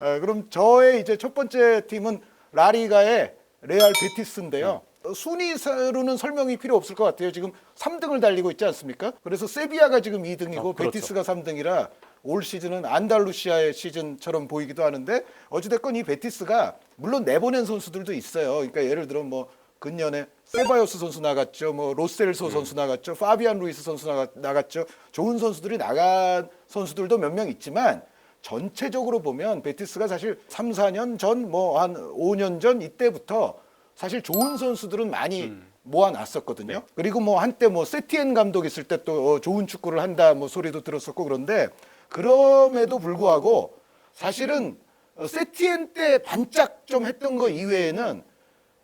어, 그럼 저의 이제 첫 번째 팀은 라리가의 레알 베티스인데요. 어, 순위로는 설명이 필요 없을 것 같아요. 지금 3등을 달리고 있지 않습니까? 그래서 세비야가 지금 2등이고 어, 그렇죠. 베티스가 3등이라 올 시즌은 안달루시아의 시즌처럼 보이기도 하는데 어찌됐건 이 베티스가 물론 내보낸 선수들도 있어요. 그러니까 예를 들어 뭐 근년에 세바요스 선수 나갔죠. 뭐 로셀소 선수 나갔죠. 파비안 루이스 선수 나가, 나갔죠. 좋은 선수들이 나간 선수들도 몇 명 있지만 전체적으로 보면 베티스가 사실 3, 4년 전 뭐 한 5년 전 이때부터 사실 좋은 선수들은 많이 모아놨었거든요. 그리고 뭐 한때 뭐 세티엔 감독 있을 때 또 좋은 축구를 한다 뭐 소리도 들었었고 그런데 그럼에도 불구하고 사실은 어, 세티엔 때 반짝 좀 했던 거 이외에는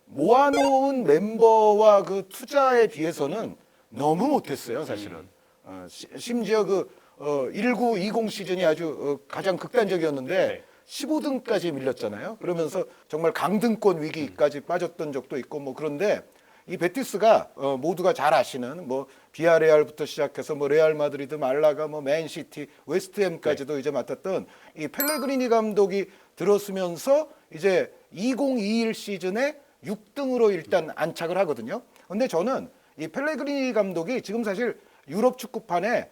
모아놓은 멤버와 그 투자에 비해서는 너무 못했어요, 사실은. 어, 시- 심지어 그 어, 1920 시즌이 아주 어, 가장 극단적이었는데 네. 15등까지 밀렸잖아요. 그러면서 정말 강등권 위기까지 빠졌던 적도 있고 뭐 그런데 이 베티스가 어, 모두가 잘 아시는 뭐 비아레알부터 시작해서 뭐 레알 마드리드, 말라가, 뭐 맨시티, 웨스트햄까지도 이제 맡았던 이 펠레그리니 감독이 들었으면서 이제 2021 시즌에 6등으로 일단 안착을 하거든요. 근데 저는 이 펠레그리니 감독이 지금 사실 유럽 축구판에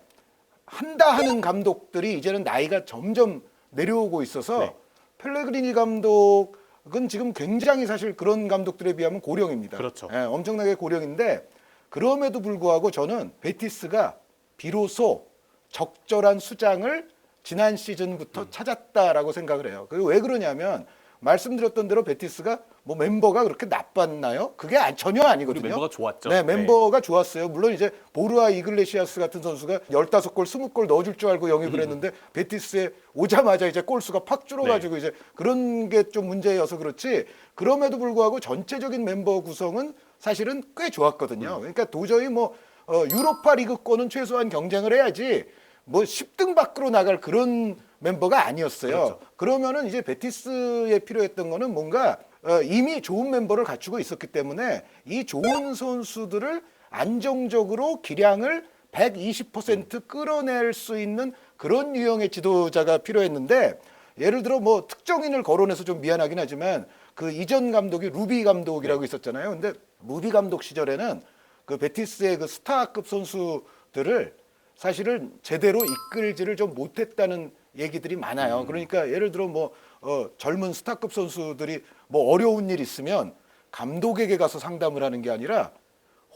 한다 하는 감독들이 이제는 나이가 점점 내려오고 있어서 네. 펠레그리니 감독은 지금 굉장히 사실 그런 감독들에 비하면 고령입니다. 그렇죠. 예, 엄청나게 고령인데 그럼에도 불구하고 저는 베티스가 비로소 적절한 수장을 지난 시즌부터 찾았다라고 생각을 해요. 그리고 왜 그러냐면 말씀드렸던 대로 베티스가 뭐 멤버가 그렇게 나빴나요? 그게 아- 전혀 아니거든요. 멤버가 좋았죠. 네, 네. 멤버가 좋았어요. 물론 이제 보르아 이글레시아스 같은 선수가 15골, 20골 넣어줄 줄 알고 영입을 했는데 베티스에 오자마자 이제 골수가 팍 줄어가지고 이제 그런 게 좀 문제여서 그렇지. 그럼에도 불구하고 전체적인 멤버 구성은 사실은 꽤 좋았거든요. 그러니까 도저히 뭐 어, 유로파 리그권은 최소한 경쟁을 해야지 뭐 10등 밖으로 나갈 그런 멤버가 아니었어요. 그렇죠. 그러면은 이제 베티스에 필요했던 거는 뭔가 어, 이미 좋은 멤버를 갖추고 있었기 때문에 이 좋은 선수들을 안정적으로 기량을 120% 끌어낼 수 있는 그런 유형의 지도자가 필요했는데 예를 들어 뭐 특정인을 거론해서 좀 미안하긴 하지만 그 이전 감독이 루비 감독이라고 있었잖아요. 근데 루비 감독 시절에는 그 베티스의 그 스타급 선수들을 사실은 제대로 이끌지를 좀 못했다는 얘기들이 많아요. 그러니까 예를 들어 뭐 어, 젊은 스타급 선수들이 뭐 어려운 일 있으면 감독에게 가서 상담을 하는 게 아니라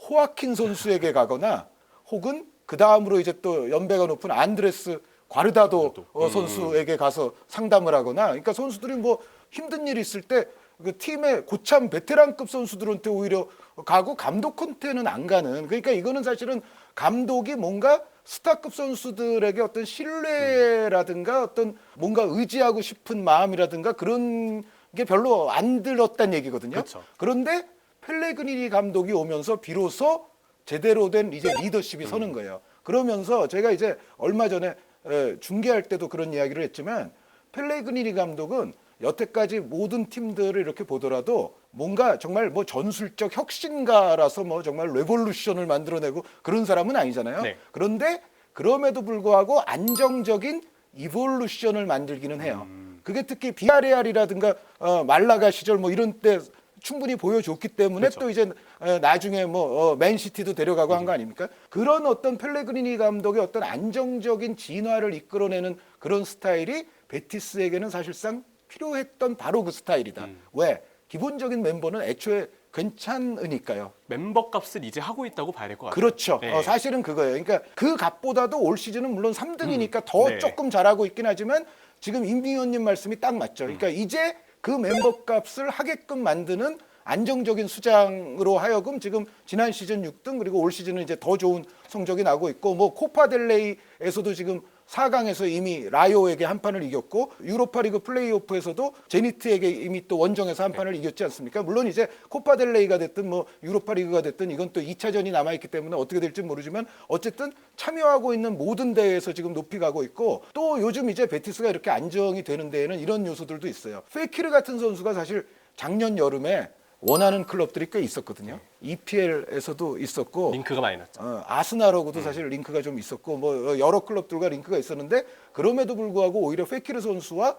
호아킨 선수에게 가거나 혹은 그 다음으로 이제 또 연배가 높은 안드레스 과르다도 어, 선수에게 가서 상담을 하거나 그러니까 선수들이 뭐 힘든 일 있을 때 그 팀의 고참 베테랑급 선수들한테 오히려 가고 감독한테는 안 가는 그러니까 이거는 사실은 감독이 뭔가 스타급 선수들에게 어떤 신뢰라든가 어떤 뭔가 의지하고 싶은 마음이라든가 그런 게 별로 안 들었다는 얘기거든요. 그렇죠. 그런데 펠레그리니 감독이 오면서 비로소 제대로 된 이제 리더십이 서는 거예요. 그러면서 제가 이제 얼마 전에 에, 중계할 때도 그런 이야기를 했지만 펠레그리니 감독은 여태까지 모든 팀들을 이렇게 보더라도 뭔가 정말 뭐 전술적 혁신가라서 뭐 정말 레볼루션을 만들어내고 그런 사람은 아니잖아요. 네. 그런데 그럼에도 불구하고 안정적인 이볼루션을 만들기는 해요. 음. 그게 특히 비아레알이라든가 어, 말라가 시절 뭐 이런 때 충분히 보여줬기 때문에 그렇죠. 또 이제 어, 나중에 뭐 어, 맨시티도 데려가고 한 거 아닙니까? 그런 어떤 펠레그리니 감독의 어떤 안정적인 진화를 이끌어내는 그런 스타일이 베티스에게는 사실상 필요했던 바로 그 스타일이다. 음. 왜? 기본적인 멤버는 애초에 괜찮으니까요. 멤버 값을 이제 하고 있다고 봐야 될 것 같아요. 그렇죠. 네. 어, 사실은 그거예요. 그러니까 그 값보다도 올 시즌은 물론 3등이니까 더 네. 조금 잘하고 있긴 하지만 지금 임비원님 말씀이 딱 맞죠. 그러니까 이제 그 멤버 값을 하게끔 만드는 안정적인 수장으로 하여금 지금 지난 시즌 6등 그리고 올 시즌은 이제 더 좋은 성적이 나고 있고 뭐 코파 델레이에서도 지금 4강에서 이미 라요에게 한 판을 이겼고 유로파리그 플레이오프에서도 제니트에게 이미 또 원정에서 한 판을 이겼지 않습니까? 물론 이제 코파델레이가 됐든 뭐 유로파리그가 됐든 이건 또 2차전이 남아 있기 때문에 어떻게 될지 모르지만 어쨌든 참여하고 있는 모든 대회에서 지금 높이 가고 있고 또 요즘 이제 베티스가 이렇게 안정이 되는 데에는 이런 요소들도 있어요. 페키르 같은 선수가 사실 작년 여름에 원하는 클럽들이 꽤 있었거든요. EPL에서도 있었고 링크가 많이 났죠. 어, 아스날하고도 사실 링크가 좀 있었고 뭐 여러 클럽들과 링크가 있었는데 그럼에도 불구하고 오히려 페키르 선수와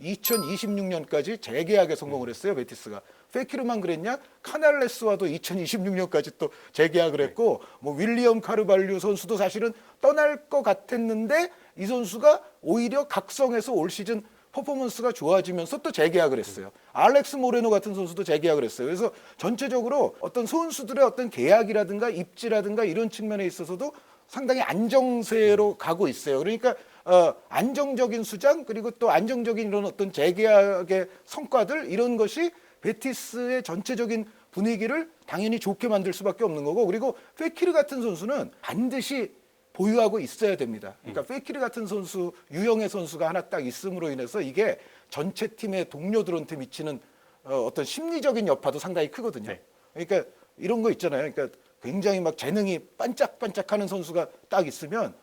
2026년까지 재계약에 성공을 했어요 베티스가. 페키르만 그랬냐? 카날레스와도 2026년까지 또 재계약을 했고 뭐 윌리엄 카르발류 선수도 사실은 떠날 것 같았는데 이 선수가 오히려 각성해서 올 시즌 퍼포먼스가 좋아지면서 또 재계약을 했어요. 알렉스 모레노 같은 선수도 재계약을 했어요. 그래서 전체적으로 어떤 선수들의 어떤 계약이라든가 입지라든가 이런 측면에 있어서도 상당히 안정세로 가고 있어요. 그러니까 어, 안정적인 수장 그리고 또 안정적인 이런 어떤 재계약의 성과들 이런 것이 베티스의 전체적인 분위기를 당연히 좋게 만들 수밖에 없는 거고 그리고 페키르 같은 선수는 반드시 보유하고 있어야 됩니다. 그러니까 페키르 같은 선수 유형의 선수가 하나 딱 있음으로 인해서 이게 전체 팀의 동료들한테 미치는 어, 어떤 심리적인 여파도 상당히 크거든요. 네. 그러니까 이런 거 있잖아요. 그러니까 굉장히 막 재능이 반짝반짝하는 선수가 딱 있으면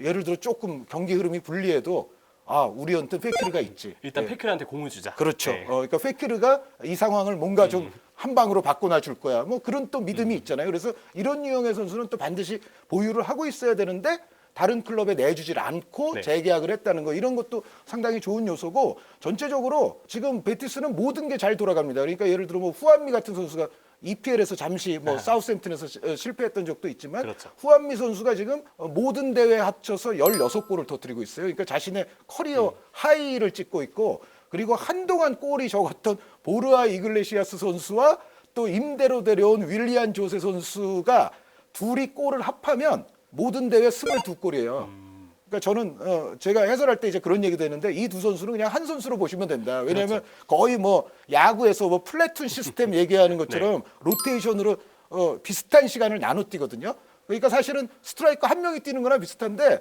예를 들어 조금 경기 흐름이 불리해도 아 우리한테 페키르가 있지. 일단 예. 페크한테 공을 주자. 그렇죠. 네. 어, 그러니까 페키르가 이 상황을 뭔가 좀 한 방으로 바꿔놔 줄 거야. 뭐 그런 또 믿음이 있잖아요. 그래서 이런 유형의 선수는 또 반드시 보유를 하고 있어야 되는데 다른 클럽에 내주질 않고 네. 재계약을 했다는 거 이런 것도 상당히 좋은 요소고 전체적으로 지금 베티스는 모든 게 잘 돌아갑니다. 그러니까 예를 들어 뭐 후안미 같은 선수가 EPL에서 잠시 뭐 사우스햄튼에서 시- 어, 실패했던 적도 있지만 그렇죠. 후안미 선수가 지금 어, 모든 대회 합쳐서 16골을 터뜨리고 있어요. 그러니까 자신의 커리어 하이를 찍고 있고 그리고 한동안 골이 적었던 보르아 이글레시아스 선수와 또 임대로 데려온 윌리안 조세 선수가 둘이 골을 합하면 모든 대회 22골이에요. 그러니까 저는 어 제가 해설할 때 이제 그런 얘기도 했는데 이 두 선수는 그냥 한 선수로 보시면 된다. 왜냐하면 거의 뭐 야구에서 뭐 플래툰 시스템 얘기하는 것처럼 로테이션으로 어 비슷한 시간을 나눠 뛰거든요. 그러니까 사실은 스트라이커 한 명이 뛰는 거나 비슷한데 에,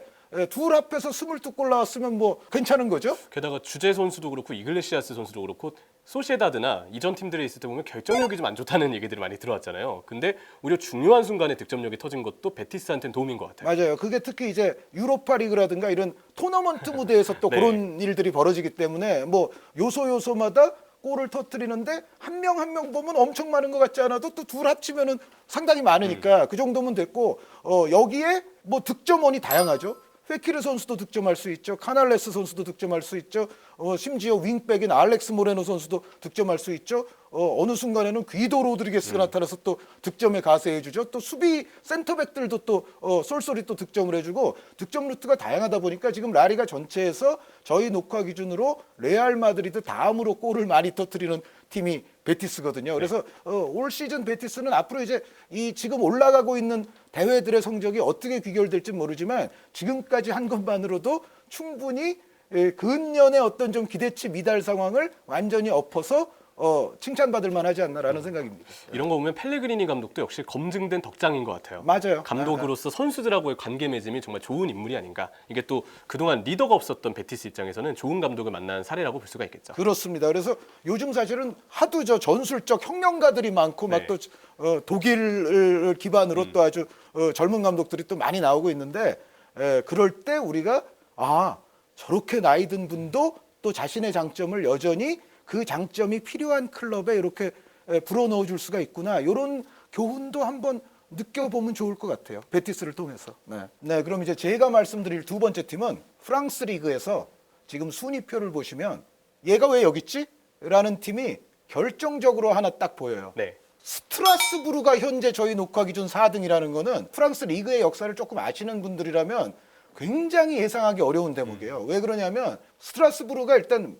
둘 합해서 22골 나왔으면 뭐 괜찮은 거죠. 게다가 주제 선수도 그렇고 이글레시아스 선수도 그렇고 소시에다드나 이전 팀들에 있을 때 보면 결정력이 좀 안 좋다는 얘기들이 많이 들어왔잖아요. 근데 오히려 중요한 순간에 득점력이 터진 것도 베티스한테는 도움인 것 같아요. 맞아요. 그게 특히 이제 유로파 리그라든가 이런 토너먼트 무대에서 또 네. 그런 일들이 벌어지기 때문에 뭐 요소 요소마다 골을 터뜨리는데 한 명 한 명 보면 엄청 많은 것 같지 않아도 또 둘 합치면은 상당히 많으니까 그 정도면 됐고 어 여기에 뭐 득점원이 다양하죠. 페키르 선수도 득점할 수 있죠. 카날레스 선수도 득점할 수 있죠. 어, 심지어 윙백인 알렉스 모레노 선수도 득점할 수 있죠. 어, 어느 순간에는 귀도 로드리게스가 나타나서 또 득점에 가세해 주죠. 또 수비 센터백들도 또 어, 쏠쏠이 또 득점을 해주고 득점 루트가 다양하다 보니까 지금 라리가 전체에서 저희 녹화 기준으로 레알 마드리드 다음으로 골을 많이 터뜨리는 팀이 베티스거든요. 그래서 어, 올 시즌 베티스는 앞으로 이제 이 지금 올라가고 있는 대회들의 성적이 어떻게 귀결될지 모르지만 지금까지 한 것만으로도 충분히 예, 근년의 어떤 좀 기대치 미달 상황을 완전히 엎어서 어, 칭찬받을 만하지 않나라는 생각입니다. 이런 거 보면 펠레그리니 감독도 역시 검증된 덕장인 것 같아요. 맞아요. 감독으로서 선수들하고의 관계 맺음이 정말 좋은 인물이 아닌가. 이게 또 그동안 리더가 없었던 베티스 입장에서는 좋은 감독을 만난 사례라고 볼 수가 있겠죠. 그렇습니다. 그래서 요즘 사실은 하도 저 전술적 혁명가들이 많고 네. 막또 어, 독일을 기반으로 또 아주 어, 젊은 감독들이 또 많이 나오고 있는데 에, 그럴 때 우리가 아 저렇게 나이 든 분도 또 자신의 장점을 여전히 그 장점이 필요한 클럽에 이렇게 에, 불어 넣어 줄 수가 있구나. 이런 교훈도 한번 느껴보면 좋을 것 같아요. 베티스를 통해서. 네. 네, 그럼 이제 제가 말씀드릴 두 번째 팀은 프랑스 리그에서 지금 순위표를 보시면 얘가 왜 여기 있지? 라는 팀이 결정적으로 하나 딱 보여요. 네. 스트라스부르가 현재 저희 녹화 기준 4등이라는 거는 프랑스 리그의 역사를 조금 아시는 분들이라면 굉장히 예상하기 어려운 대목이에요. 왜 그러냐면 스트라스부르가 일단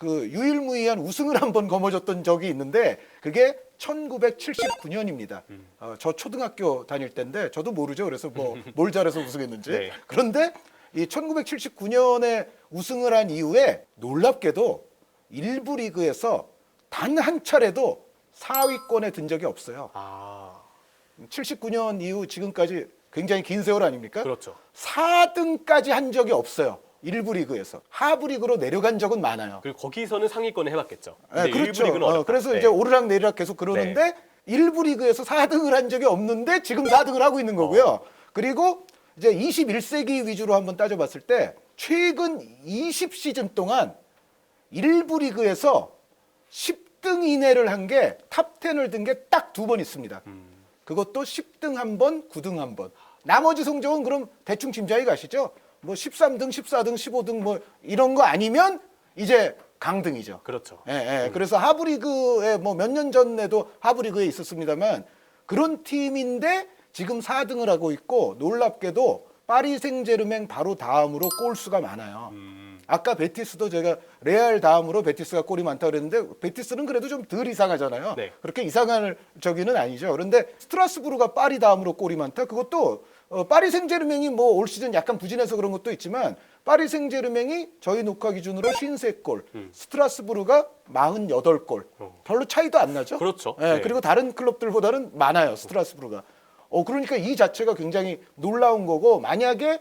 그 유일무이한 우승을 한번 거머쥐었던 적이 있는데 그게 1979년입니다. 어, 저 초등학교 다닐 때인데 저도 모르죠. 그래서 뭐 뭘 잘해서 우승했는지. 네. 그런데 이 1979년에 우승을 한 이후에 놀랍게도 일부 리그에서 단 한 차례도 4위권에 든 적이 없어요. 아, 79년 이후 지금까지 굉장히 긴 세월 아닙니까? 그렇죠. 4등까지 한 적이 없어요. 일부 리그에서 하부 리그로 내려간 적은 많아요. 그리고 거기서는 상위권을 해봤겠죠. 네, 근데 그렇죠. 일부 리그는 어, 어렵다. 그래서 네. 이제 오르락 내리락 계속 그러는데 일부 리그에서 4등을 한 적이 없는데 지금 4등을 하고 있는 거고요. 그리고 이제 21세기 위주로 한번 따져봤을 때 최근 20시즌 동안 일부 리그에서 10등 이내를 한 게 탑 10을 든 게 딱 두 번 있습니다. 그것도 10등 한 번, 9등 한 번. 나머지 성적은 그럼 대충 짐작이 가시죠? 뭐 13등, 14등, 15등 뭐 이런 거 아니면 이제 강등이죠. 그렇죠. 예, 예. 그래서 하브리그에 뭐 몇 년 전에도 하브리그에 있었습니다만 그런 팀인데 지금 4등을 하고 있고 놀랍게도 파리 생제르맹 바로 다음으로 골 수가 많아요. 음, 아까 베티스도 제가 레알 다음으로 베티스가 골이 많다 그랬는데 베티스는 그래도 좀 덜 이상하잖아요. 네. 그렇게 이상한 저기는 아니죠. 그런데 스트라스부르가 파리 다음으로 골이 많다. 그것도 어, 파리 생제르맹이 뭐 올 시즌 약간 부진해서 그런 것도 있지만 파리 생제르맹이 저희 녹화 기준으로 53골, 스트라스부르가 48골. 어. 별로 차이도 안 나죠. 그렇죠. 예, 네. 그리고 다른 클럽들보다는 많아요. 스트라스부르가. 어 그러니까 이 자체가 굉장히 놀라운 거고 만약에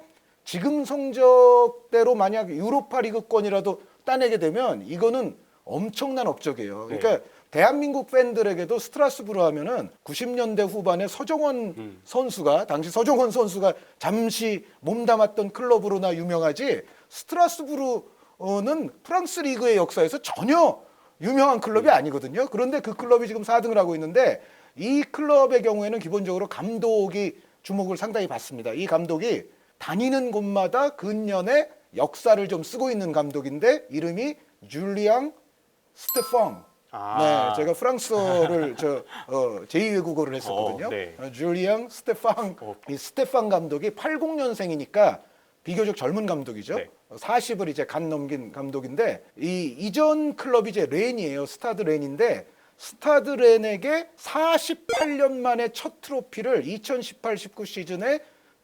지금 성적대로 만약 유로파 리그권이라도 따내게 되면 이거는 엄청난 업적이에요. 그러니까 대한민국 팬들에게도 스트라스부르 하면은 90년대 후반에 서정원 선수가 당시 서정원 선수가 잠시 몸담았던 클럽으로나 유명하지 스트라스부르는 프랑스 리그의 역사에서 전혀 유명한 클럽이 아니거든요. 그런데 그 클럽이 지금 4등을 하고 있는데 이 클럽의 경우에는 기본적으로 감독이 주목을 상당히 받습니다. 이 감독이 다니는 곳마다 근년에 역사를 좀 쓰고 있는 감독인데 이름이 줄리앙 스테팡. 아. 네, 제가 프랑스어를 저 어, 제2 외국어를 했었거든요. 어, 네. 어, 줄리앙 스테팡. 어. 이 스테팡 감독이 80년생이니까 비교적 젊은 감독이죠. 네. 40을 이제 간 넘긴 감독인데 이 이전 클럽이 이제 렌이에요. 스타드 렌인데 스타드 렌에게 48년 만에 첫 트로피를 2018-19 시즌에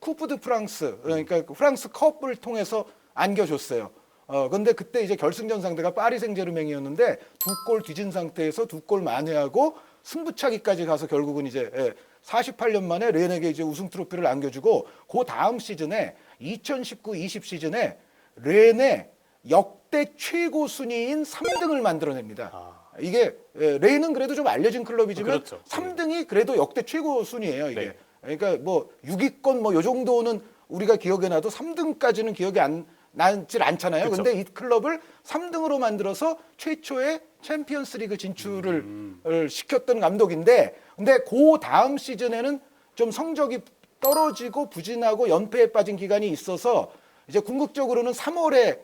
쿠프 드 프랑스 그러니까 그 프랑스 컵을 통해서 안겨줬어요. 어 근데 그때 이제 결승전 상대가 파리 생제르맹이었는데 두 골 뒤진 상태에서 두 골 만회하고 승부차기까지 가서 결국은 이제 예, 48년 만에 렌에게 이제 우승 트로피를 안겨주고 그 다음 시즌에 2019-20 시즌에 렌의 역대 최고 순위인 3등을 만들어냅니다. 아. 이게 예, 레이는 그래도 좀 알려진 클럽이지만 그렇죠. 3등이 그래도 역대 최고 순위예요 이게. 네. 그러니까 뭐 6위권 뭐 요 정도는 우리가 기억에 나도 3등까지는 기억이 안 나질 않잖아요. 그쵸. 근데 이 클럽을 3등으로 만들어서 최초의 챔피언스리그 진출을 음. 을 시켰던 감독인데 근데 그 다음 시즌에는 좀 성적이 떨어지고 부진하고 연패에 빠진 기간이 있어서 이제 궁극적으로는 3월에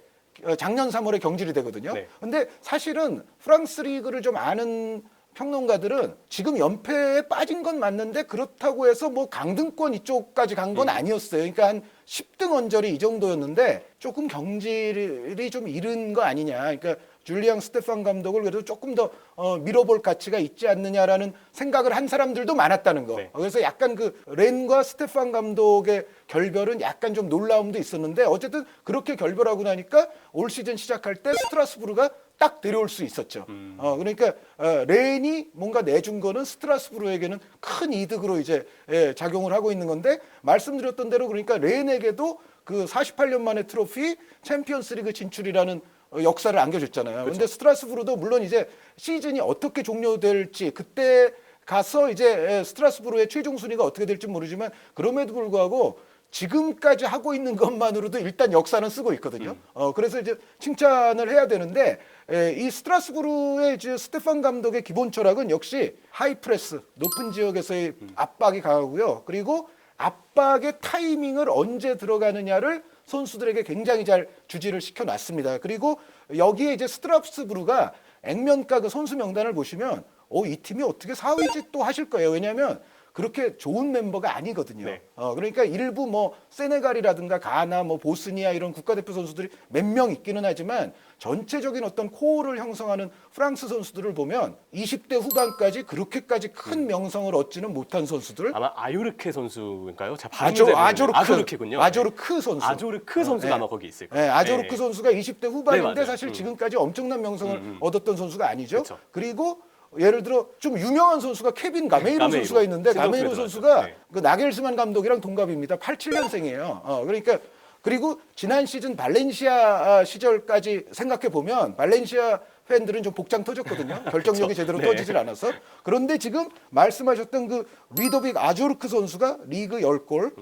어, 작년 3월에 경질이 되거든요. 네. 근데 사실은 프랑스 리그를 좀 아는 평론가들은 지금 연패에 빠진 건 맞는데 그렇다고 해서 뭐 강등권 이쪽까지 간 건 아니었어요. 그러니까 한 10등 언저리 이 정도였는데 조금 경질이 좀 이른 거 아니냐. 그러니까 줄리앙 스테판 감독을 그래도 조금 더 어, 밀어볼 가치가 있지 않느냐라는 생각을 한 사람들도 많았다는 거. 네. 그래서 약간 그 렌과 스테판 감독의 결별은 약간 좀 놀라움도 있었는데 어쨌든 그렇게 결별하고 나니까 올 시즌 시작할 때 스트라스부르가 딱 데려올 수 있었죠. 어, 그러니까 어, 렌이 뭔가 내준 거는 스트라스부르에게는 큰 이득으로 이제 예, 작용을 하고 있는 건데 말씀드렸던 대로 그러니까 렌에게도 그 48년 만에 트로피 챔피언스리그 진출이라는 어, 역사를 안겨줬잖아요. 근데 스트라스부르도 물론 이제 시즌이 어떻게 종료될지 그때 가서 이제 에, 스트라스부르의 최종 순위가 어떻게 될지 모르지만 그럼에도 불구하고 지금까지 하고 있는 것만으로도 일단 역사는 쓰고 있거든요. 어 그래서 이제 칭찬을 해야 되는데 에, 이 스트라스부르의 이제 스테판 감독의 기본 철학은 역시 하이프레스 높은 지역에서의 압박이 강하고요. 그리고 압박의 타이밍을 언제 들어가느냐를 선수들에게 굉장히 잘 주지를 시켜놨습니다. 그리고 여기에 이제 스트라스부르가 액면가 그 선수 명단을 보시면 어, 이 팀이 어떻게 4위지 또 하실 거예요. 왜냐하면 그렇게 좋은 멤버가 아니거든요. 네. 어, 그러니까 일부 뭐 세네갈이라든가 가나 뭐 보스니아 이런 국가대표 선수들이 몇 명 있기는 하지만 전체적인 어떤 코어를 형성하는 프랑스 선수들을 보면 20대 후반까지 그렇게까지 큰 명성을 얻지는 못한 선수들 아마 아요르케 선수인가요? 제가 아조 아조르크 아조르케군요. 아조르크 선수 아조르크 선수가 네. 아마 거기 있을 네, 거예요. 아조르크 네. 선수가 20대 후반인데 네. 사실 음. 지금까지 엄청난 명성을 음, 음. 얻었던 선수가 아니죠. 그쵸. 그리고 예를 들어 좀 유명한 선수가 케빈 가메이로, 가메이로. 선수가 있는데 가메이로 들어갔죠. 선수가 네. 그 나겔스만 감독이랑 동갑입니다. 87년생이에요. 어, 그러니까 그리고 지난 시즌 발렌시아 시절까지 생각해 보면 발렌시아 팬들은 좀 복장 터졌거든요. 결정력이 제대로 네. 터지질 않아서. 그런데 지금 말씀하셨던 그 리도빅 아조르크 선수가 리그 10골,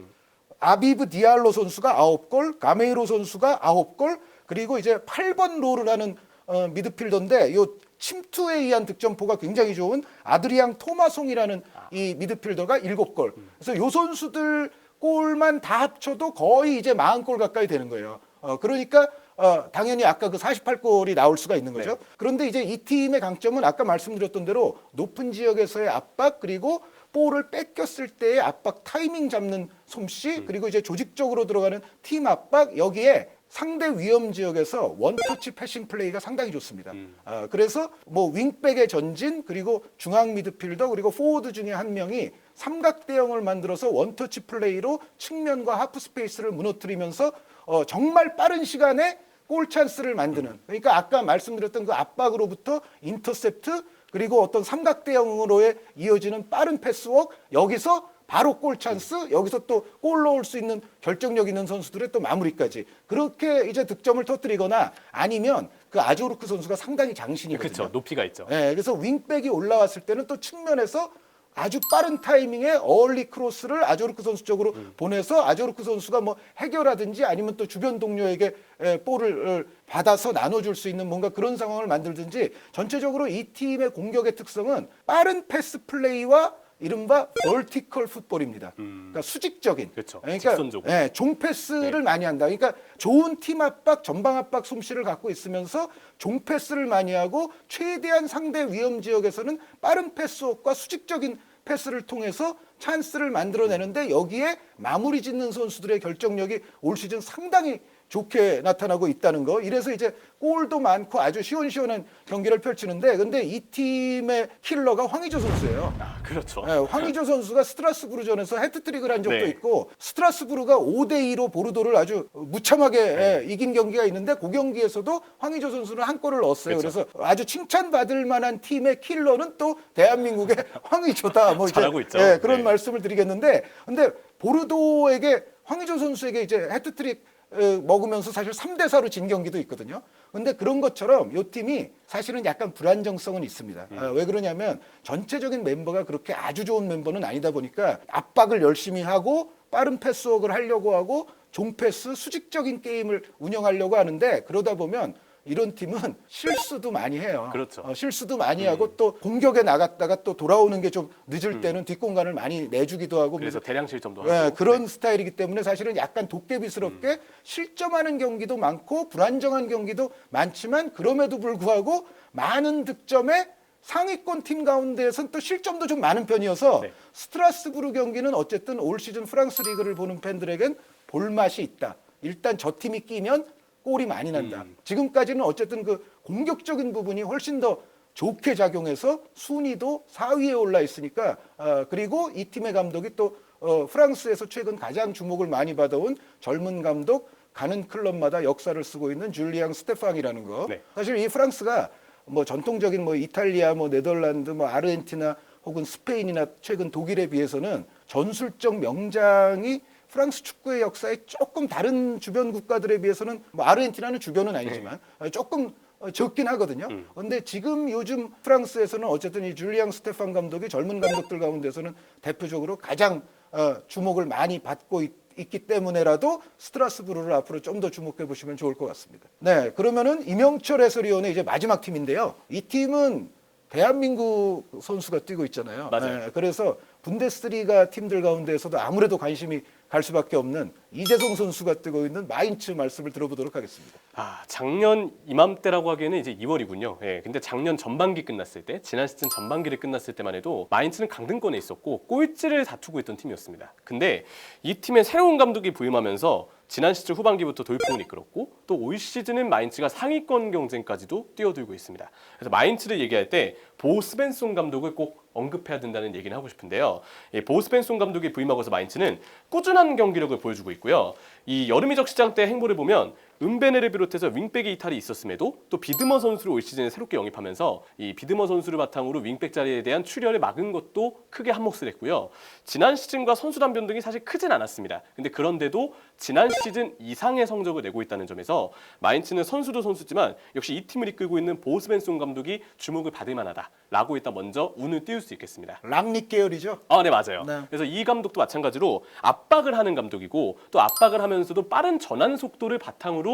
아비브 디알로 선수가 9골, 가메이로 선수가 9골, 그리고 이제 8번 롤을 하는 어, 미드필더인데 요 침투에 의한 득점포가 굉장히 좋은 아드리앙 토마송이라는 이 미드필더가 7골. 그래서 요 선수들 골만 다 합쳐도 거의 이제 40골 가까이 되는 거예요. 어, 그러니까 어, 당연히 아까 그 48골이 나올 수가 있는 거죠. 네. 그런데 이제 이 팀의 강점은 아까 말씀드렸던 대로 높은 지역에서의 압박 그리고 볼을 뺏겼을 때의 압박 타이밍 잡는 솜씨 그리고 이제 조직적으로 들어가는 팀 압박 여기에 상대 위험 지역에서 원터치 패싱 플레이가 상당히 좋습니다. 아, 그래서 뭐 윙백의 전진 그리고 중앙 미드필더 그리고 포워드 중에 한 명이 삼각 대형을 만들어서 원터치 플레이로 측면과 하프 스페이스를 무너뜨리면서 어, 정말 빠른 시간에 골 찬스를 만드는. 그러니까 아까 말씀드렸던 그 압박으로부터 인터셉트 그리고 어떤 삼각 대형으로의 이어지는 빠른 패스웍 여기서 바로 골 찬스 여기서 또 골 넣을 수 있는 결정력 있는 선수들의 또 마무리까지 그렇게 이제 득점을 터뜨리거나 아니면 그 아조르크 선수가 상당히 장신이거든요. 그렇죠. 높이가 있죠. 네, 그래서 윙백이 올라왔을 때는 또 측면에서 아주 빠른 타이밍에 어울리 크로스를 아조르크 선수 쪽으로 보내서 아조르크 선수가 뭐 해결하든지 아니면 또 주변 동료에게 에, 볼을 어, 받아서 나눠줄 수 있는 뭔가 그런 상황을 만들든지 전체적으로 이 팀의 공격의 특성은 빠른 패스 플레이와 이른바 벌티컬 풋볼입니다. 그러니까 수직적인. 그렇죠. 그러니까 직선적으로. 예, 종패스를 많이 한다. 그러니까 좋은 팀 압박, 전방 압박 솜씨를 갖고 있으면서 종패스를 많이 하고 최대한 상대 위험 지역에서는 빠른 패스웍과 수직적인 패스를 통해서 찬스를 만들어내는데 여기에 마무리 짓는 선수들의 결정력이 올 시즌 상당히 좋게 나타나고 있다는 거. 이래서 이제 골도 많고 아주 시원시원한 경기를 펼치는데 근데 이 팀의 킬러가 황의조 선수예요. 아, 그렇죠. 네, 황의조 선수가 스트라스부르전에서 해트트릭을 한 적도 네. 있고 스트라스부르가 5대 2로 보르도를 아주 무참하게 네. 예, 이긴 경기가 있는데 그 경기에서도 황의조 선수는 한 골을 넣었어요. 그 그렇죠. 래서 아주 칭찬받을 만한 팀의 킬러는 또 대한민국의 황의조다. 뭐 이제, 잘하고 있죠. 예, 그런 네. 말씀을 드리겠는데 근데 보르도에게 황의조 선수에게 이제 해트트릭 어, 먹으면서 사실 3대 4로 진 경기도 있거든요. 근데 그런 것처럼 이 팀이 사실은 약간 불안정성은 있습니다. 음. 아, 왜 그러냐면 전체적인 멤버가 그렇게 아주 좋은 멤버는 아니다 보니까 압박을 열심히 하고 빠른 패스웍을 하려고 하고 종패스 수직적인 게임을 운영하려고 하는데 그러다 보면 이런 팀은 실수도 많이 해요. 그렇죠. 어, 실수도 많이 하고 또 공격에 나갔다가 또 돌아오는 게 좀 늦을 때는 뒷공간을 많이 내주기도 하고 그래서 대량 실점도 네, 하고. 그런 스타일이기 때문에 사실은 약간 도깨비스럽게 실점하는 경기도 많고 불안정한 경기도 많지만 그럼에도 불구하고 많은 득점에 상위권 팀 가운데에서는 또 실점도 좀 많은 편이어서 네. 스트라스부르 경기는 어쨌든 올 시즌 프랑스 리그를 보는 팬들에겐 볼 맛이 있다. 일단 저 팀이 끼면 골이 많이 난다. 지금까지는 어쨌든 그 공격적인 부분이 훨씬 더 좋게 작용해서 순위도 4위에 올라 있으니까 어, 그리고 이 팀의 감독이 또 어, 프랑스에서 최근 가장 주목을 많이 받아온 젊은 감독 가는 클럽마다 역사를 쓰고 있는 줄리앙 스테팡이라는 거. 네. 사실 이 프랑스가 뭐 전통적인 뭐 이탈리아, 뭐 네덜란드, 뭐 아르헨티나 혹은 스페인이나 최근 독일에 비해서는 전술적 명장이 프랑스 축구의 역사에 조금 다른 주변 국가들에 비해서는 뭐 아르헨티나는 주변은 아니지만 어, 조금 어, 적긴 하거든요. 그런데 지금 요즘 프랑스에서는 어쨌든 이 줄리앙 스테판 감독이 젊은 감독들 가운데서는 대표적으로 가장 어, 주목을 많이 받고 있, 있기 때문에라도 스트라스부르를 앞으로 좀 더 주목해 보시면 좋을 것 같습니다. 네, 그러면은 이명철 해설위원의 이제 마지막 팀인데요. 이 팀은 대한민국 선수가 뛰고 있잖아요. 맞아요. 네, 그래서 분데스리가 팀들 가운데에서도 아무래도 관심이 갈 수밖에 없는 이재성 선수가 뛰고 있는 마인츠 말씀을 들어보도록 하겠습니다. 아, 작년 이맘때라고 하기에는 이제 2월이군요. 예. 근데 작년 전반기 끝났을 때, 지난 시즌 전반기를 끝났을 때만 해도 마인츠는 강등권에 있었고 꼴찌를 다투고 있던 팀이었습니다. 근데 이 팀에 새로운 감독이 부임하면서 지난 시즌 후반기부터 돌풍을 이끌었고 또 올 시즌은 마인츠가 상위권 경쟁까지도 뛰어들고 있습니다. 그래서 마인츠를 얘기할 때 보 스벤송 감독을 꼭 언급해야 된다는 얘기는 하고 싶은데요. 이보 스벤송 감독이 부임하고서 마인츠는 꾸준한 경기력을 보여주고 있고요. 이 여름 이적 시장 때 행보를 보면 은베네를 비롯해서 윙백의 이탈이 있었음에도 또 비드머 선수를 올 시즌에 새롭게 영입하면서 이 비드머 선수를 바탕으로 윙백 자리에 대한 출혈을 막은 것도 크게 한몫을 했고요. 지난 시즌과 선수단 변동이 사실 크진 않았습니다. 근데 그런데도 지난 시즌 이상의 성적을 내고 있다는 점에서 마인츠는 선수도 선수지만 역시 이 팀을 이끌고 있는 보스벤송 감독이 주목을 받을 만하다라고 일단 먼저 운을 띄울 수 있겠습니다. 랑닉 계열이죠. 아, 네, 맞아요. 네. 그래서 이 감독도 마찬가지로 압박을 하는 감독이고 또 압박을 하면서도 빠른 전환 속도를 바탕으로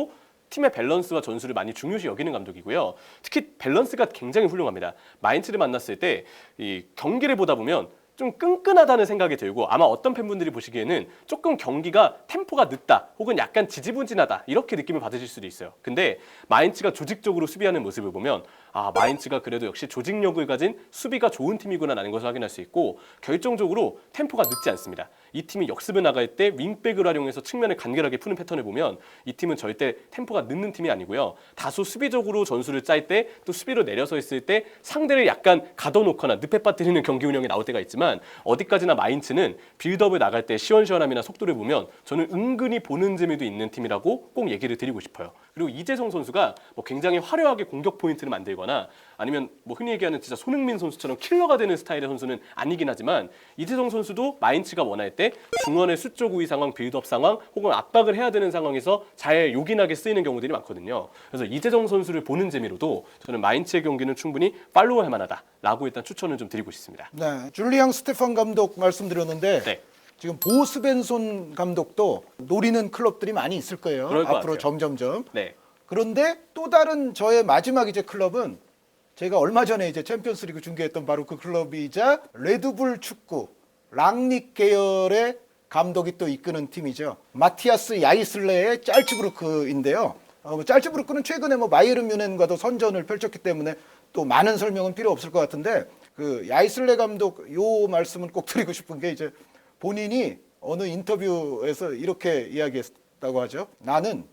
팀의 밸런스와 전술을 많이 중요시 여기는 감독이고요. 특히 밸런스가 굉장히 훌륭합니다. 마인츠를 만났을 때 이 경기를 보다 보면 좀 끈끈하다는 생각이 들고 아마 어떤 팬분들이 보시기에는 조금 경기가 템포가 늦다 혹은 약간 지지부진하다 이렇게 느낌을 받으실 수도 있어요. 근데 마인츠가 조직적으로 수비하는 모습을 보면 아 마인츠가 그래도 역시 조직력을 가진 수비가 좋은 팀이구나라는 것을 확인할 수 있고 결정적으로 템포가 늦지 않습니다. 이 팀이 역습을 나갈 때 윙백을 활용해서 측면을 간결하게 푸는 패턴을 보면 이 팀은 절대 템포가 늦는 팀이 아니고요. 다소 수비적으로 전술을 짤 때 또 수비로 내려서 있을 때 상대를 약간 가둬놓거나 늪에 빠뜨리는 경기 운영이 나올 때가 있지만 어디까지나 마인츠는 빌드업을 나갈 때 시원시원함이나 속도를 보면 저는 은근히 보는 재미도 있는 팀이라고 꼭 얘기를 드리고 싶어요. 그리고 이재성 선수가 뭐 굉장히 화려하게 공격 포인트를 만들거나 아니면 뭐 흔히 얘기하는 진짜 손흥민 선수처럼 킬러가 되는 스타일의 선수는 아니긴 하지만 이재성 선수도 마인츠가 원할 때 중원의 수적 우위 상황, 빌드업 상황 혹은 압박을 해야 되는 상황에서 잘 요긴하게 쓰이는 경우들이 많거든요. 그래서 이재성 선수를 보는 재미로도 저는 마인츠의 경기는 충분히 팔로우할 만하다라고 일단 추천을 좀 드리고 싶습니다. 네, 줄리앙 스테판 감독 말씀드렸는데 네. 지금 보스벤손 감독도 노리는 클럽들이 많이 있을 거예요. 그럴 것 앞으로 같아요. 점점점. 네. 그런데 또 다른 저의 마지막 이제 클럽은 제가 얼마 전에 이제 챔피언스리그 중계했던 바로 그 클럽이자 레드불 축구 랑닉 계열의 감독이 또 이끄는 팀이죠. 마티아스 야이슬레의 짤츠부르크인데요. 어, 뭐 짤츠부르크는 최근에 뭐 마이에른 뮌헨과도 선전을 펼쳤기 때문에 또 많은 설명은 필요 없을 것 같은데 그 야이슬레 감독 요 말씀은 꼭 드리고 싶은 게 이제 본인이 어느 인터뷰에서 이렇게 이야기했다고 하죠. 나는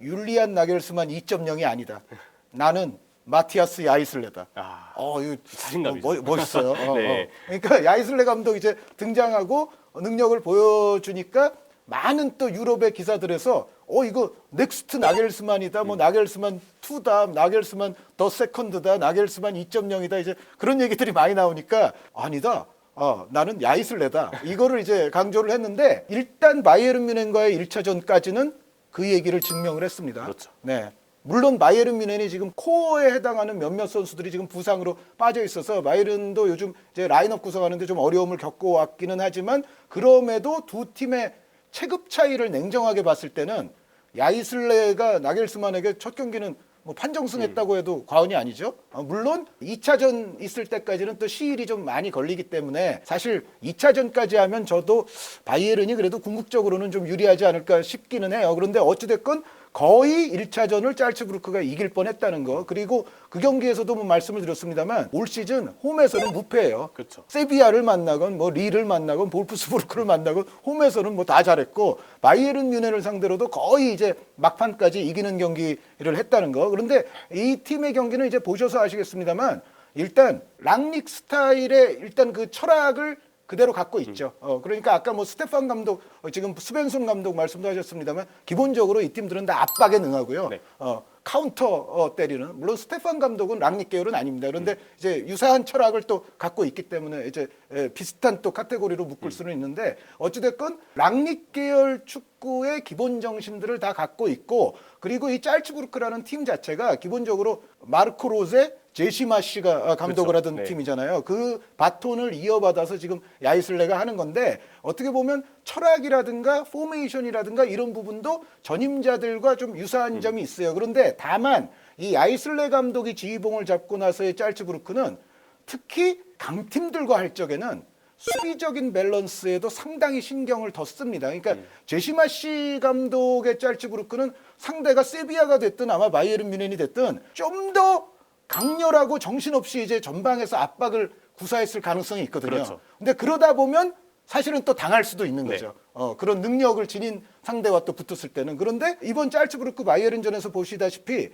율리안 나겔스만 2.0이 아니다. 나는 마티아스 야이슬레다. 아. 어, 이거 자신감이죠. 어, 멋, 멋있어요. 어, 네. 어. 그러니까 야이슬레 감독 이제 등장하고 능력을 보여주니까 많은 또 유럽의 기사들에서 어 이거 넥스트 나겔스만이다. 뭐 나겔스만 2다. 나겔스만 더 세컨드다. 나겔스만 2.0이다. 이제 그런 얘기들이 많이 나오니까 아니다. 어, 나는 야이슬레다. 이거를 이제 강조를 했는데 일단 바이에른 뮌헨과의 1차전까지는 그 얘기를 증명을 했습니다. 그렇죠. 네. 물론 바이에른 뮌헨이 지금 코어에 해당하는 몇몇 선수들이 지금 부상으로 빠져 있어서 바이에른도 요즘 이제 라인업 구성하는데 좀 어려움을 겪고 왔기는 하지만 그럼에도 두 팀의 체급 차이를 냉정하게 봤을 때는 야이슬레가 나겔스만에게 첫 경기는 뭐 판정승했다고 해도 과언이 아니죠. 어, 물론 2차전 있을 때까지는 또 시일이 좀 많이 걸리기 때문에 사실 2차전까지 하면 저도 바이에른이 그래도 궁극적으로는 좀 유리하지 않을까 싶기는 해요. 그런데 어찌됐건 거의 1차전을 짤츠부르크가 이길 뻔했다는 거. 그리고 그 경기에서도 뭐 말씀을 드렸습니다만 올 시즌 홈에서는 무패예요. 그렇죠. 세비야를 만나건 뭐 리를 만나건 볼프스부르크를 만나건 홈에서는 뭐 다 잘했고 바이에른 뮌헨을 상대로도 거의 이제 막판까지 이기는 경기를 했다는 거. 그런데 이 팀의 경기는 이제 보셔서 아시겠습니다만 일단 랑닉 스타일의 일단 그 철학을 그대로 갖고 있죠. 어, 그러니까 아까 뭐 스테판 감독, 어, 지금 스벤손 감독 말씀도 하셨습니다만 기본적으로 이 팀들은 다 압박에 능하고요. 네. 어, 카운터 어, 때리는 물론 스테판 감독은 랑닉 계열은 아닙니다. 그런데 이제 유사한 철학을 또 갖고 있기 때문에 이제 에, 비슷한 또 카테고리로 묶을 수는 있는데 어찌됐건 랑닉 계열 축구의 기본 정신들을 다 갖고 있고 그리고 이 짤츠부르크라는 팀 자체가 기본적으로 마르코 로제 제시마 씨가 감독을 그렇죠. 하던 네. 팀이잖아요. 그 바톤을 이어받아서 지금 야이슬레가 하는 건데 어떻게 보면 철학이라든가 포메이션이라든가 이런 부분도 전임자들과 좀 유사한 점이 있어요. 그런데 다만 이 야이슬레 감독이 지휘봉을 잡고 나서의 짤츠부르크는 특히 강팀들과 할 적에는 수비적인 밸런스에도 상당히 신경을 더 씁니다. 그러니까 제시마 씨 감독의 짤츠부르크는 상대가 세비야가 됐든 아마 바이에른 뮌헨이 됐든 좀더 강렬하고 정신없이 이제 전방에서 압박을 구사했을 가능성이 있거든요. 그렇죠. 근데 그러다 보면 사실은 또 당할 수도 있는 네. 거죠. 어, 그런 능력을 지닌 상대와 또 붙었을 때는. 그런데 이번 짤츠부르크 바이에른전에서 보시다시피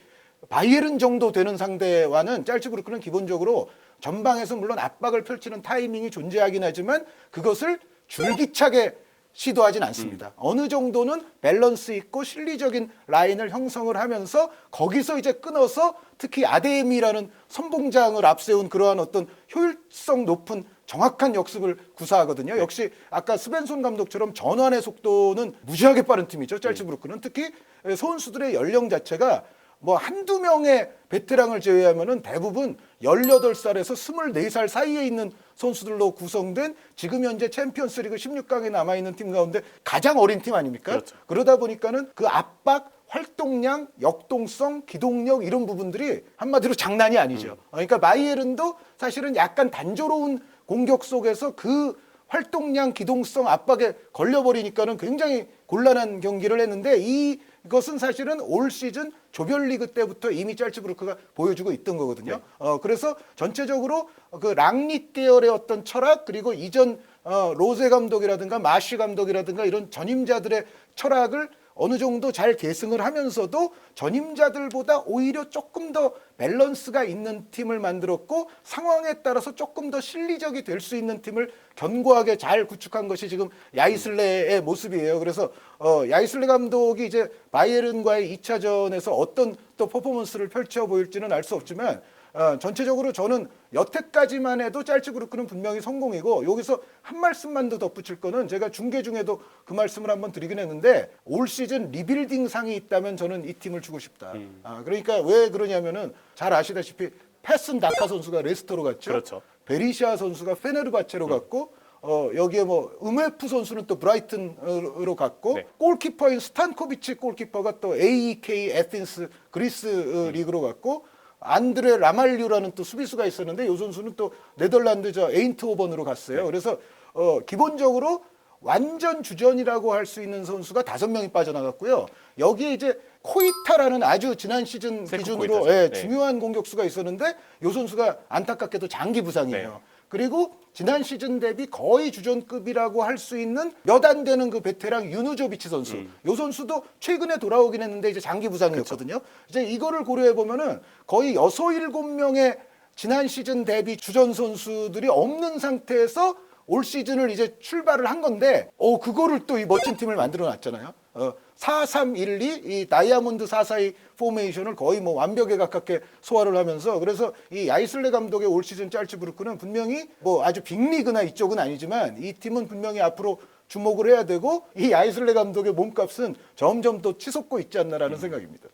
바이에른 정도 되는 상대와는 짤츠부르크는 기본적으로 전방에서 물론 압박을 펼치는 타이밍이 존재하긴 하지만 그것을 줄기차게 시도하진 않습니다. 어느 정도는 밸런스 있고 실리적인 라인을 형성을 하면서 거기서 이제 끊어서 특히 아데미라는 선봉장을 앞세운 그러한 어떤 효율성 높은 정확한 역습을 구사하거든요. 역시 아까 스벤손 감독처럼 전환의 속도는 무지하게 빠른 팀이죠. 짤츠부르크는 특히 선수들의 연령 자체가 뭐 한두 명의 베테랑을 제외하면은 대부분 18살에서 24살 사이에 있는 선수들로 구성된 지금 현재 챔피언스 리그 16강에 남아 있는 팀 가운데 가장 어린 팀 아닙니까? 그렇죠. 그러다 보니까는 그 압박, 활동량, 역동성, 기동력 이런 부분들이 한마디로 장난이 아니죠. 그러니까 마이에른도 사실은 약간 단조로운 공격 속에서 그 활동량 기동성 압박에 걸려버리니까는 굉장히 곤란한 경기를 했는데 이 이것은 사실은 올 시즌 조별리그 때부터 이미 짤츠부르크가 보여주고 있던 거거든요. 어, 그래서 전체적으로 그 랑릿 계열의 어떤 철학 그리고 이전 어, 로제 감독이라든가 마시 감독이라든가 이런 전임자들의 철학을 어느 정도 잘 계승을 하면서도 전임자들보다 오히려 조금 더 밸런스가 있는 팀을 만들었고 상황에 따라서 조금 더 실리적이 될 수 있는 팀을 견고하게 잘 구축한 것이 지금 야이슬레의 모습이에요. 그래서 어, 야이슬레 감독이 이제 바이에른과의 2차전에서 어떤 또 퍼포먼스를 펼쳐 보일지는 알 수 없지만 어, 전체적으로 저는 여태까지만 해도 짤츠부르크는 분명히 성공이고 여기서 한 말씀만 더 덧붙일 거는 제가 중계 중에도 그 말씀을 한번 드리긴 했는데 올 시즌 리빌딩 상이 있다면 저는 이 팀을 주고 싶다. 아, 그러니까 왜 그러냐면은 잘 아시다시피 패슨 다카 선수가 레스터로 갔죠. 그렇죠. 베리시아 선수가 페네르바체로 갔고 어 여기에 뭐 음웨프 선수는 또 브라이튼으로 갔고 네. 골키퍼인 스탄코비치 골키퍼가 또 AEK 에틴스 그리스 어, 리그로 갔고 안드레 라말류라는 또 수비수가 있었는데 이 선수는 또 네덜란드 저 에인트호번으로 갔어요. 그래서 어 기본적으로 완전 주전이라고 할 수 있는 선수가 다섯 명이 빠져나갔고요. 여기에 이제 코이타라는 아주 지난 시즌 세코 기준으로 코이타죠. 예, 네. 중요한 공격수가 있었는데 이 선수가 안타깝게도 장기 부상이에요. 네. 그리고 지난 시즌 대비 거의 주전급이라고 할 수 있는 몇 안 되는 그 베테랑 유누조비치 선수. 음. 요 선수도 최근에 돌아오긴 했는데 이제 장기 부상이었거든요. 이제 이거를 고려해 보면은 거의 여섯 일곱 명의 지난 시즌 대비 주전 선수들이 없는 상태에서 올 시즌을 이제 출발을 한 건데, 어 그거를 또 이 멋진 팀을 만들어 놨잖아요. 어, 4-3-1-2, 이 다이아몬드 4-4-2 포메이션을 거의 뭐 완벽에 가깝게 소화를 하면서 그래서 이 야이슬레 감독의 올 시즌 짤츠부르크는 분명히 뭐 아주 빅리그나 이쪽은 아니지만 이 팀은 분명히 앞으로 주목을 해야 되고 이 야이슬레 감독의 몸값은 점점 더 치솟고 있지 않나라는 생각입니다.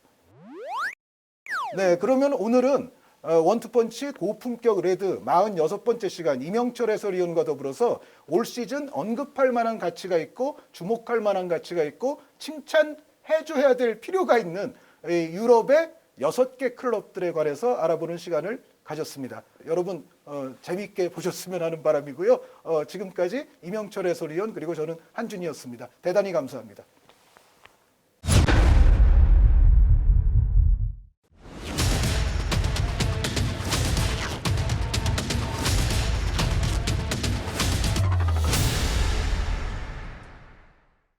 네, 그러면 오늘은 어, 원투펀치 고품격 레드 46번째 시간 이명철 해설위원과 더불어서 올 시즌 언급할 만한 가치가 있고 주목할 만한 가치가 있고 칭찬해줘야 될 필요가 있는 이 유럽의 여섯 개 클럽들에 관해서 알아보는 시간을 가졌습니다. 여러분 어, 재미있게 보셨으면 하는 바람이고요. 어, 지금까지 이명철 해설위원 그리고 저는 한준이었습니다. 대단히 감사합니다.